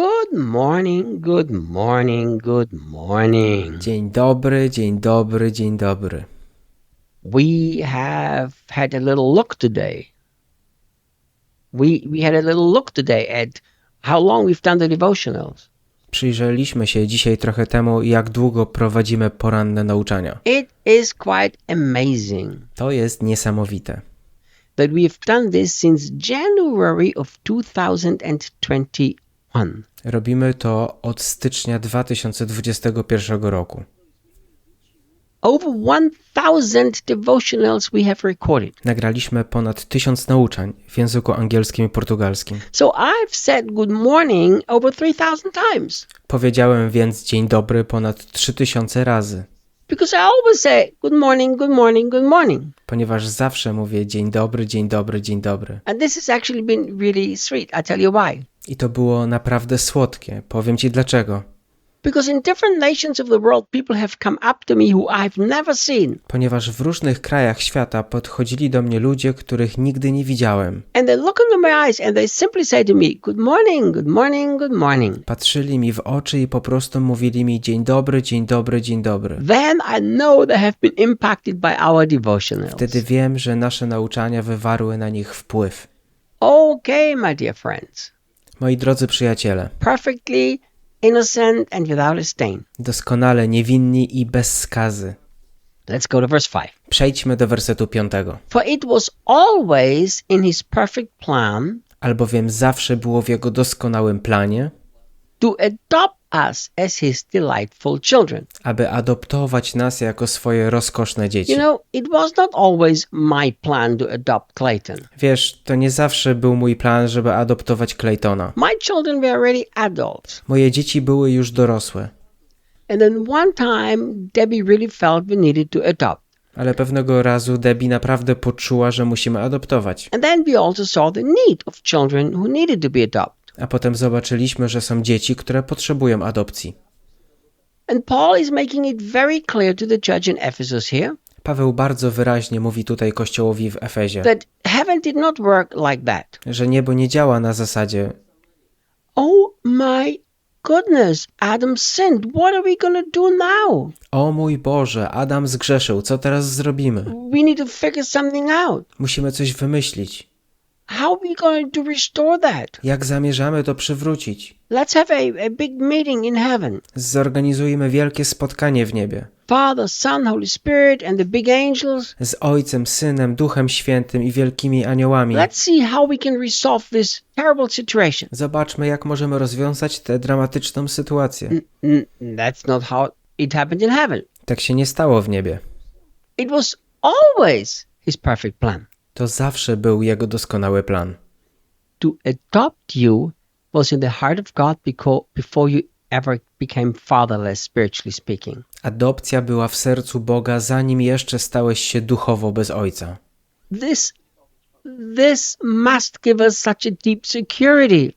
Good morning, good morning, good morning. Dzień dobry, dzień dobry, dzień dobry. We have had a little look today. We we had a little look today at how long we've done the devotionals. Przyjrzeliśmy się dzisiaj trochę temu, jak długo prowadzimy poranne nauczania. It is quite amazing To jest niesamowite. that we have done this since January of 2021. Robimy to od stycznia 2021 roku. Over 1000 devotionals we have recorded. Nagraliśmy ponad tysiąc nauczań w języku angielskim i portugalskim. So I've said good morning over 3000 times Powiedziałem więc dzień dobry ponad 3000 razy, because I always say good morning, good morning, good morning. ponieważ zawsze mówię dzień dobry, dzień dobry, dzień dobry. And this has actually been really sweet. I tell you why. I to było naprawdę słodkie. Powiem ci dlaczego. Ponieważ w różnych krajach świata podchodzili do mnie ludzie, których nigdy nie widziałem. Patrzyli mi w oczy i po prostu mówili mi dzień dobry, dzień dobry, dzień dobry. Then I know they have been impacted by our devotionals. Wtedy wiem, że nasze nauczania wywarły na nich wpływ. Okay, my dear friends. Moi drodzy przyjaciele, Perfectly innocent and without a stain. doskonale niewinni i bez skazy. Let's go to verse 5. Przejdźmy do wersetu piątego. For it was always in his perfect plan Albowiem zawsze było w jego doskonałym planie, to adopt us as his delightful children. aby adoptować nas jako swoje rozkoszne dzieci. You know, it was not always my plan to adopt Clayton. Wiesz, to nie zawsze był mój plan, żeby adoptować Claytona. My children were already adults. Moje dzieci były już dorosłe, And then one time, Debbie really felt we needed to adopt. ale pewnego razu Debbie naprawdę poczuła, że musimy adoptować. And then we also saw the need of children who needed to be adopted. A potem zobaczyliśmy, że są dzieci, które potrzebują adopcji. Paweł bardzo wyraźnie mówi tutaj Kościołowi w Efezie, że niebo nie działa na zasadzie Oh my goodness, Adam sinned. What are we to do now? O mój Boże, Adam zgrzeszył, co teraz zrobimy? We need to figure something out. Musimy coś wymyślić. How are we going to restore that? Jak zamierzamy to przywrócić? Let's have a, a big meeting in heaven. Zorganizujemy wielkie spotkanie w niebie. Father, Son, Holy Spirit, and the big angels. Z Ojcem, Synem, Duchem Świętym i wielkimi aniołami. Let's see how we can resolve this terrible situation. Zobaczmy, jak możemy rozwiązać tę dramatyczną sytuację. N- that's not how it happened in heaven. Tak się nie stało w niebie. It was always his perfect plan. To zawsze był Jego doskonały plan. To adopt you was in the heart of God before you ever became fatherless, spiritually speaking. Adopcja była w sercu Boga, zanim jeszcze stałeś się duchowo bez Ojca. This, this must give us such a deep security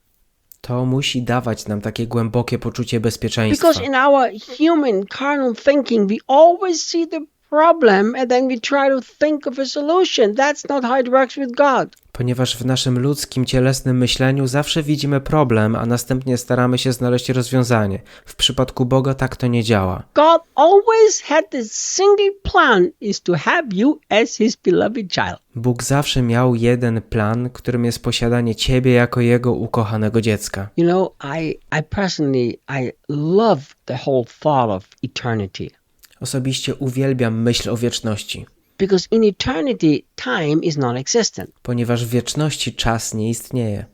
To musi dawać nam takie głębokie poczucie bezpieczeństwa. because in our human carnal thinking, we always see the problem and then we try to think of a solution. That's not how it works with God. Ponieważ w naszym ludzkim, cielesnym myśleniu zawsze widzimy problem, a następnie staramy się znaleźć rozwiązanie. W przypadku Boga tak to nie działa. God always had this single plan is to have you as his beloved child. Bóg zawsze miał jeden plan, którym jest posiadanie Ciebie jako Jego ukochanego dziecka. You know, I I personally I love the whole thought of eternity Osobiście uwielbiam myśl o wieczności, because in eternity time is non-existent. ponieważ w wieczności czas nie istnieje.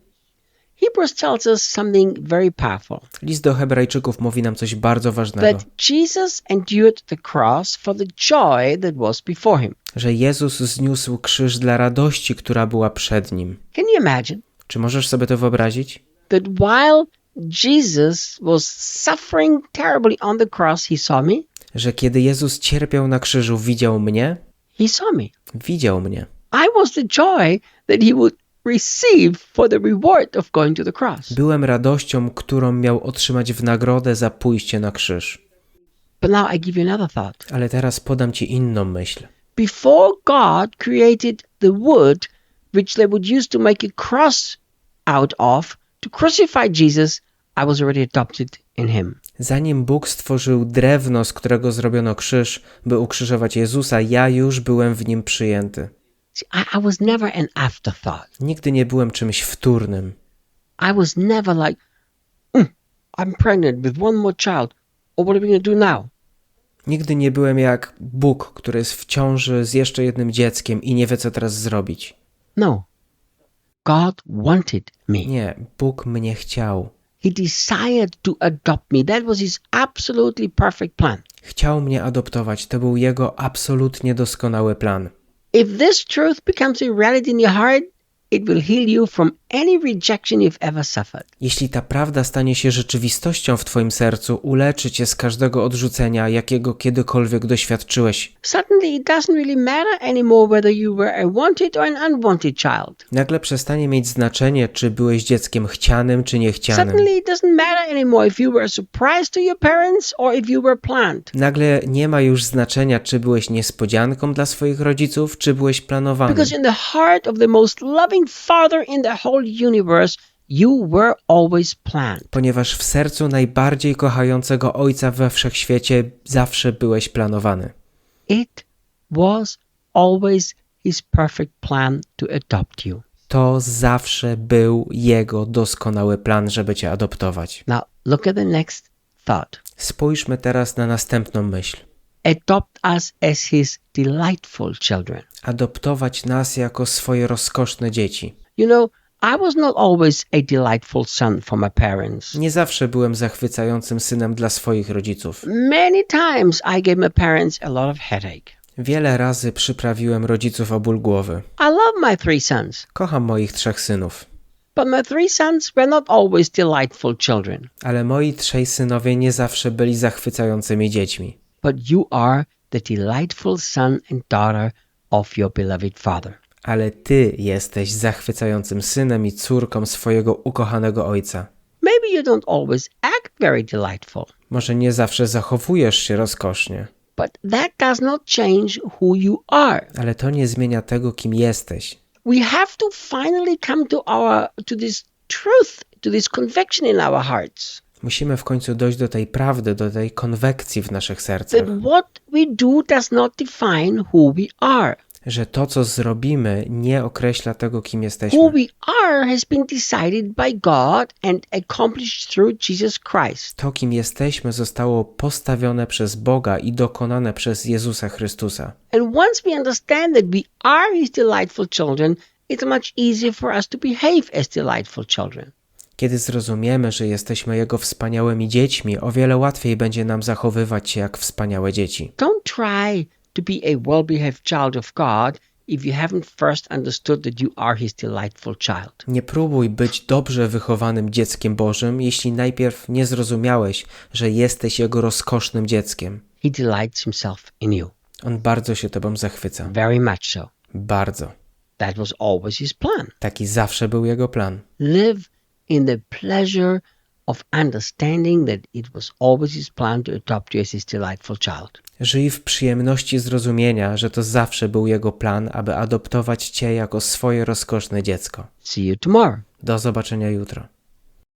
Hebrews tells us something very powerful List do Hebrajczyków mówi nam coś bardzo ważnego, that Jesus endured the cross for the joy that was before him. że Jezus zniósł krzyż dla radości, która była przed nim. Can you imagine Czy możesz sobie to wyobrazić? that while Jesus was suffering terribly on the cross, he saw me? Że kiedy Jezus cierpiał na krzyżu, widział mnie? He saw me. Widział mnie. I was the joy that he would receive for the reward of going to the cross. Byłem radością, którą miał otrzymać w nagrodę za pójście na krzyż. But now I give you another thought. Ale teraz podam Ci inną myśl. Before God created the wood which they would use to make a cross out of to crucify Jesus, I was already adopted in Him. Zanim Bóg stworzył drewno, z którego zrobiono krzyż, by ukrzyżować Jezusa, ja już byłem w nim przyjęty. Nigdy nie byłem czymś wtórnym. I was never like, "Mm, I'm pregnant with one more child. Or what are we going to do now? Nigdy nie byłem jak Bóg, który jest w ciąży z jeszcze jednym dzieckiem i nie wie, co teraz zrobić. No. God wanted me. Nie, Bóg mnie chciał. He desired to adopt me. That was His absolutely perfect plan. Chciał mnie adoptować. To był jego absolutnie doskonały plan. If this truth becomes a reality in your heart, it will heal you from any rejection you've ever suffered. Jeśli ta prawda stanie się rzeczywistością w Twoim sercu, uleczy Cię z każdego odrzucenia, jakiego kiedykolwiek doświadczyłeś. Suddenly, it doesn't really matter anymore whether you were a wanted or an unwanted child. Nagle przestanie mieć znaczenie, czy byłeś dzieckiem chcianym, czy niechcianym. Suddenly, it doesn't matter anymore if you were a surprise to your parents or if you were planned. Nagle nie ma już znaczenia, czy byłeś niespodzianką dla swoich rodziców, czy byłeś planowany. Because in the heart of the most loving Father in the whole universe, you were always planned. Ponieważ w sercu najbardziej kochającego Ojca we wszechświecie zawsze byłeś planowany. It was always His perfect plan to adopt you. To zawsze był Jego doskonały plan, żeby Cię adoptować. Now, look at the next thought. Spójrzmy teraz na następną myśl. Adopt us as His delightful children. Adoptować nas jako swoje rozkoszne dzieci. You know, I was not always a delightful son for my parents. Nie zawsze byłem zachwycającym synem dla swoich rodziców. Many times I gave my parents a lot of headache. Wiele razy przyprawiłem rodziców o ból głowy. I love my three sons, Kocham moich trzech synów, but my three sons were not always delightful children. ale moi trzej synowie nie zawsze byli zachwycającymi dziećmi. But you are the delightful son and daughter of your beloved Father. Ale ty jesteś zachwycającym synem i córką swojego ukochanego ojca. Maybe you don't always act very delightful, Może nie zawsze zachowujesz się rozkosznie, but that does not change who you are. ale to nie zmienia tego, kim jesteś. We have to finally come to our to this truth, to this conviction in our hearts Musimy w końcu dojść do tej prawdy, do tej konwekcji w naszych sercach, that what we do does not define who we are. że to, co zrobimy, nie określa tego, kim Who jesteśmy. we are has been decided by God and accomplished through Jesus Christ. To, kim jesteśmy, zostało postawione przez Boga i dokonane przez Jezusa Chrystusa. And once we understand that we are His delightful children, it's much easier for us to behave as delightful children. Kiedy zrozumiemy, że jesteśmy Jego wspaniałymi dziećmi, o wiele łatwiej będzie nam zachowywać się jak wspaniałe dzieci. Don't try to be a well behaved child of God if you haven't first understood that you are His delightful child. Nie próbuj być dobrze wychowanym dzieckiem Bożym, jeśli najpierw nie zrozumiałeś, że jesteś Jego rozkosznym dzieckiem. He delights Himself in you. On bardzo się Tobą zachwyca. Very much so. Bardzo. That was always His plan. Taki zawsze był Jego plan. Live in the pleasure of understanding that it was always His plan to adopt you as His delightful child. Żyj w przyjemności zrozumienia, że to zawsze był Jego plan, aby adoptować Cię jako swoje rozkoszne dziecko. See you tomorrow. Do zobaczenia jutro.